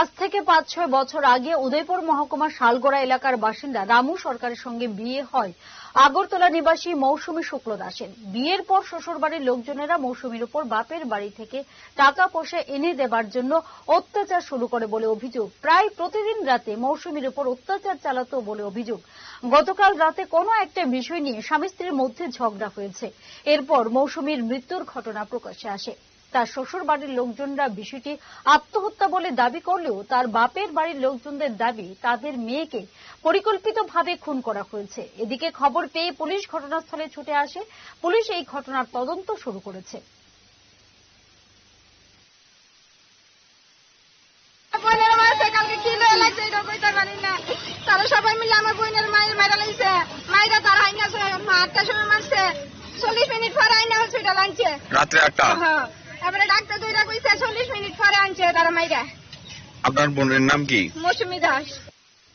আজ থেকে পাঁচ, ছয় বছর আগে উদয়পুর মহকুমার শালগোড়া এলাকার বাসিন্দা রামু সরকারের সঙ্গে বিয়ে হয়। আগরতলা নিবাসী মৌসুমী শুক্ল দাসের। বিয়ের পর শ্বশুরবাড়ির লোকজনেরা মৌসুমীর উপর বাপের বাড়ি থেকে টাকা পয়সা এনে দেবার জন্য অত্যাচার শুরু করে বলে অভিযোগ। প্রায় প্রতিদিন রাতে মৌসুমীর উপর অত্যাচার চালাতো বলে অভিযোগ। গতকাল রাতে কোনো একটা বিষয় নিয়ে স্বামী স্ত্রীর মধ্যে ঝগড়া হয়েছে। এরপর মৌসুমীর মৃত্যুর ঘটনা প্রকাশ্যে আসে। তার শ্বশুর বাড়ির লোকজনরা বিষয়টি আত্মহত্যা বলে দাবি করলেও তার বাপের বাড়ির লোকজনদের দাবি তাদের মেয়েকে পরিকল্পিতভাবে খুন করা হয়েছে। এদিকে খবর পেয়ে পুলিশ ঘটনাস্থলে ছুটে আসে। পুলিশ এই ঘটনার তদন্ত শুরু করেছে। বোনের মারছে কালকে কি লয়ে লাগছে এটা কইতে পারি না। তারা সবাই মিলে আমার বোনের মায়ের মায়েরা লাগছে মায়েরা তার আইনা আটটার সময় মারছে। চল্লিশ মিনিট পরে আইনা হসপিটাল আনছে রাত্রে আটটা? হ্যাঁ। এবারে ডাক্তার দুইটা কইছে চল্লিশ মিনিট পরে আনছে তারা মাইরা। আপনার বোনের নাম কি? মৌসুমী দাস।